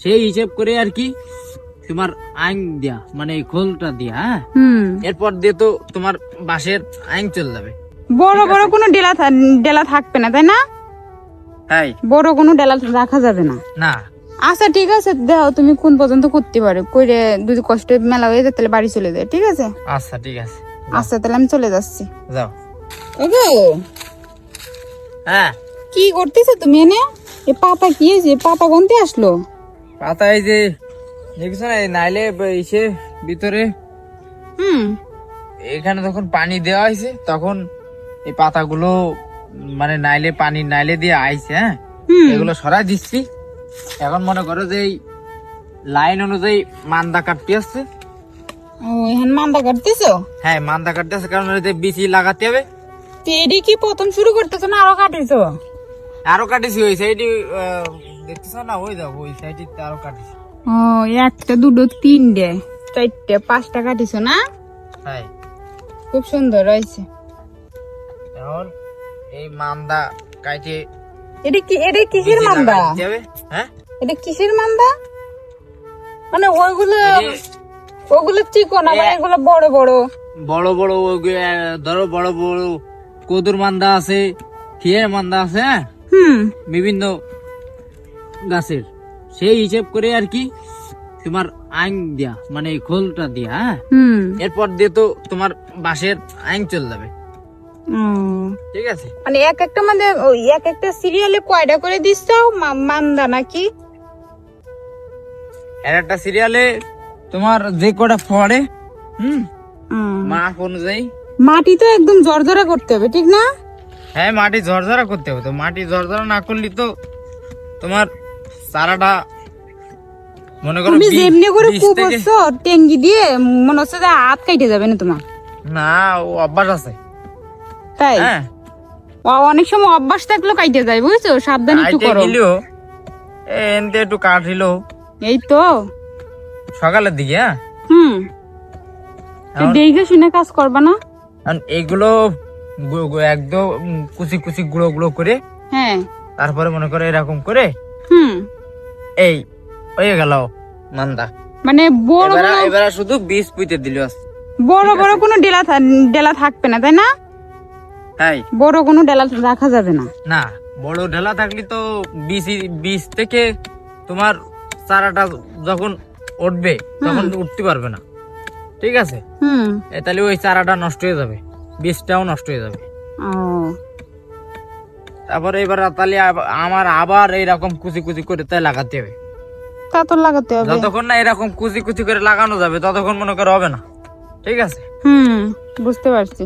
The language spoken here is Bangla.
সেই হিসেব করে আর কি তোমার আইন দেয়া মানে খোলটা দিয়া হ্যাঁ? এরপর দিয়ে তো তোমার বাঁশের আইন চলে যাবে। বড় বড় কোনো ডেলা ডেলা থাকবে না তাই না? তাই? বড় কোনো ডেলা রাখা যাবে না। না। আচ্ছা ঠিক আছে দেখো তুমি কোন পর্যন্ত করতে পারো। কইরে যদি কষ্ট মেলা হয়ে যায় তাহলে বাড়ি চলে যায় ঠিক আছে? আচ্ছা ঠিক আছে। আচ্ছা তাহলে আমি চলে যাচ্ছি। যাও। ওগো! হ্যাঁ। কি করতেছো তুমি এনে? এ পাপা কি হয়েছে? পাপা গন্তে আসলো? পাতা এই যে দেখছ না এই নাইলে ইসে ভিতরে? হুম। এখানে যখন পানি দেওয়া হয়েছে তখন এই পাতাগুলো মানে নাইলে পানি নাইলে দিয়ে আইছে হ্যাঁ? এগুলো সরাই দিচ্ছি। এখন মনে করো যে এই লাইন অনুযায়ী মান্দা কাটতে আসছে। ও এখন মান্দা কাটতেছো? হ্যাঁ মান্দা কাটতে আসছে কারণ এতে বিচি লাগাতে হবে। তো এডি কি প্রথম শুরু করতেছো না আরও কাটিছো? আরও কাটিছি ওই সাইডে দেখতেছ না? ওই দাও ওই সাইডে আরও কাটিছি। ও একটা দুটো তিনটে। চারটে পাঁচটা কাটিছো না? হ্যাঁ। খুব সুন্দর হয়েছে। এখন এই মান্দা কাটে এটা কি এটা কিসের মান্দা? হ্যাঁ? এটা কিসের মান্দা? মানে ওইগুলো ওগুলো চিকন আবার এগুলো বড় বড়। বড় বড় ধরো বড় বড় কদুর মান্দা আছে খিয়ের মান্দা আছে হ্যাঁ? হুম। বিভিন্ন গাছের। সেই হিসেব করে আর কি তোমার আইন দেয়া মানে এই খোলটা দিয়া হ্যাঁ? এরপর দিয়ে তো তোমার বাঁশের আইন চলে যাবে। ঠিক আছে? মানে এক একটা মানে এক একটা সিরিয়ালে কয়টা করে মান্দা নাকি? এর একটা সিরিয়ালে তোমার যে কটা পড়ে হুম। মাপ অনুযায়ী। মাটি তো একদম জর্জরা করতে হবে ঠিক না? হ্যাঁ মাটি ঝরঝরা করতে হবে তো। মাটি ঝরঝরা না করলে তো তোমার চারাটা মনে করো তুমি যেমনি করে হচ্ছ টেঙ্গি দিয়ে মনে হচ্ছে যে হাত কাইটে যাবে না তোমার। না ও অভ্যাস আছে। তাই? হ্যাঁ। ও অনেক সময় অভ্যাস থাকলেও কাইটে যায় বুঝছ? সাবধানে একটু করো। এনতে একটু কাটিল এই তো। সকালের দিকে হ্যাঁ? হুম। দেখে শুনে কাজ করবা না? গু- একদম কুচি কুচি গুঁড়ো গুঁড়ো করে হ্যাঁ। তারপরে মনে করে এরকম করে হুম। এই হয়ে গেল। মান্দা। মানে বড় এবার বড় এবার শুধু বীজ পুঁতে দিল। বড় বড় কোনো ডেলা ডেলা থাকবে না তাই না? তাই। বড় কোনো ডেলা রাখা যাবে না। না বড় ঢেলা থাকলে তো বীজ বীজ থেকে তোমার চারাটা যখন উঠবে তখন উঠতে পারবে না। ঠিক আছে? হুম। এ তাহলে ওই চারাটা নষ্ট হয়ে যাবে। বীজটাও নষ্ট হয়ে যাবে। ও। তারপরে এবার তাহলে আমার আবার এইরকম কুচি কুচি করে তাই লাগাতে হবে। তা তো লাগাতে হবে। যতক্ষণ না এরকম কুচি কুচি করে লাগানো যাবে ততক্ষণ মনে করে হবে না। ঠিক আছে? হুম বুঝতে পারছি।